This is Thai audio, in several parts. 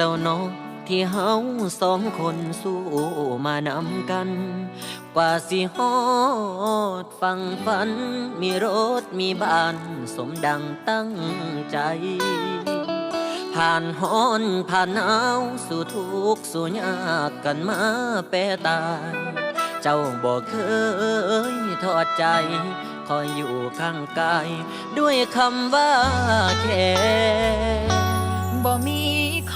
แล้วเนาะที่เฮาสองคนสู้มานำกัน กว่าสิฮอดฟังฝัน มีรถมีบ้าน สมดังตั้งใจ ผ่านฮ้อนผ่านหนาวสู่ทุกข์สู่ยากกันมาแปรตายเจ้าบอกเคยทอดใจ คอยอยู่ข้างกาย ด้วยคำว่าแค่บ่มี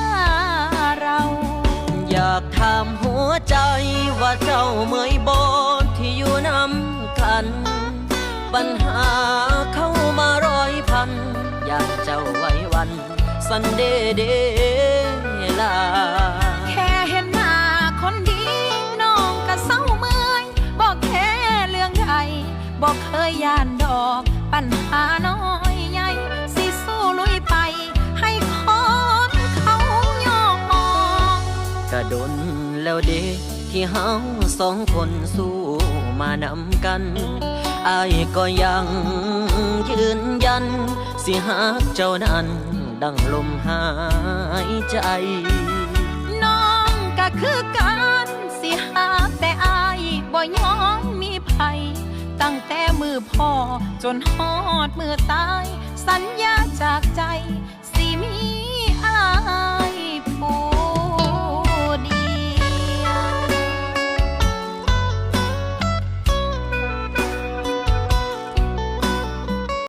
า ใจว่าเจ้าเมื่อยบนที่อยู่นำกัน ปัญหาเข้ามาร้อยพัน อยากเจ้าไว้วัน สันเดเดลาแค่เห็นหน้าคนดีน้องก็เศร้าเมื่อยบอกแค่เรื่องใดบอกเคยย่านดอก ปัญหาน้อยใหญ่สิสู้ลุยไป ให้คนเขายอมมองกระดน แล้วเดที่เฮาสองคนสู้มานำกันอายก็ยังยืนยัน สิหักเจ้านั้น ดังลมหายใจ น้องก็คือกันสิหาแต่อายบ่ยอมมีภัย ตั้งแต่มือพ่อจนฮอดมือตาย สัญญาจากใจ